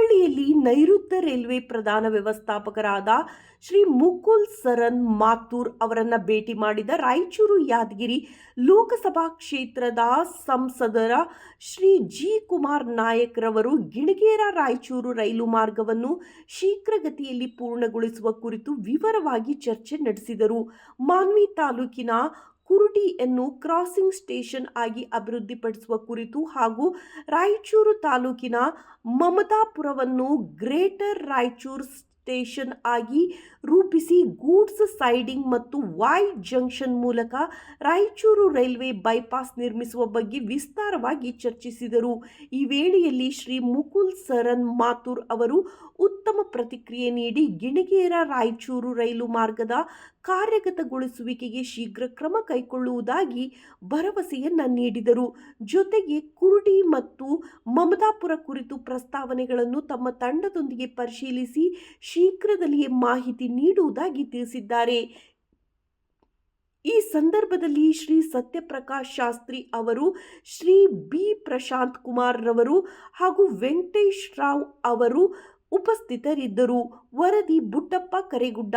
ಹುಬ್ಬಳ್ಳಿಯಲ್ಲಿ ನೈಋತ್ಯ ರೈಲ್ವೆ ಪ್ರಧಾನ ವ್ಯವಸ್ಥಾಪಕರಾದ ಶ್ರೀ ಮುಕುಲ್ ಸರನ್ ಮಾತೂರ್ ಅವರನ್ನು ಭೇಟಿ ಮಾಡಿದ ರಾಯಚೂರು ಯಾದಗಿರಿ ಲೋಕಸಭಾ ಕ್ಷೇತ್ರದ ಸಂಸದರ ಶ್ರೀ ಜಿ ಕುಮಾರ್ ನಾಯಕ್ ರವರು ಗಿಣಗೇರ ರಾಯಚೂರು ರೈಲು ಮಾರ್ಗವನ್ನು ಶೀಘ್ರಗತಿಯಲ್ಲಿ ಪೂರ್ಣಗೊಳಿಸುವ ಕುರಿತು ವಿವರವಾಗಿ ಚರ್ಚೆ ನಡೆಸಿದರು. ಮಾನ್ವಿ ತಾಲೂಕಿನ ಕುರುಟಿಯನ್ನು ಕ್ರಾಸಿಂಗ್ ಸ್ಟೇಷನ್ ಆಗಿ ಅಭಿವೃದ್ಧಿಪಡಿಸುವ ಕುರಿತು ಹಾಗೂ ರಾಯಚೂರು ತಾಲೂಕಿನ ಮಮತಾಪುರವನ್ನು ಗ್ರೇಟರ್ ರಾಯಚೂರು ಸ್ಟೇಷನ್ ಆಗಿ ರೂಪಿಸಿ ಗೂಡ್ಸ್ ಸೈಡಿಂಗ್ ಮತ್ತು ವೈ ಜಂಕ್ಷನ್ ಮೂಲಕ ರಾಯಚೂರು ರೈಲ್ವೆ ಬೈಪಾಸ್ ನಿರ್ಮಿಸುವ ಬಗ್ಗೆ ವಿಸ್ತಾರವಾಗಿ ಚರ್ಚಿಸಿದರು. ಈ ವೇಳೆಯಲ್ಲಿ ಶ್ರೀ ಮುಕುಲ್ ಸರನ್ ಮಾಥೂರ್ ಅವರು ಉತ್ತಮ ಪ್ರತಿಕ್ರಿಯೆ ನೀಡಿ ಗಿಣಿಗೇರ ರಾಯಚೂರು ರೈಲು ಮಾರ್ಗದ ಕಾರ್ಯಗತಗೊಳಿಸುವಿಕೆಗೆ ಶೀಘ್ರ ಕ್ರಮ ಕೈಗೊಳ್ಳುವುದಾಗಿ ಭರವಸೆಯನ್ನ ನೀಡಿದರು. ಜೊತೆಗೆ ಕುರುಡಿ ಮತ್ತು ಮಮದಾಪುರ ಕುರಿತು ಪ್ರಸ್ತಾವನೆಗಳನ್ನು ತಮ್ಮ ತಂಡದೊಂದಿಗೆ ಪರಿಶೀಲಿಸಿ ಶೀಘ್ರದಲ್ಲಿಯೇ ಮಾಹಿತಿ ನೀಡುವುದಾಗಿ ತಿಳಿಸಿದ್ದಾರೆ. ಈ ಸಂದರ್ಭದಲ್ಲಿ ಶ್ರೀ ಸತ್ಯಪ್ರಕಾಶ್ ಶಾಸ್ತ್ರಿ ಅವರು, ಶ್ರೀ ಬಿ ಪ್ರಶಾಂತ್ ಕುಮಾರ್ ರವರು ಹಾಗೂ ವೆಂಕಟೇಶ್ ರಾವ್ ಅವರು ಉಪಸ್ಥಿತರಿದ್ದರು. ವರದಿ ಬುಟ್ಟಪ್ಪ ಕರೆಗುಡ್ಡ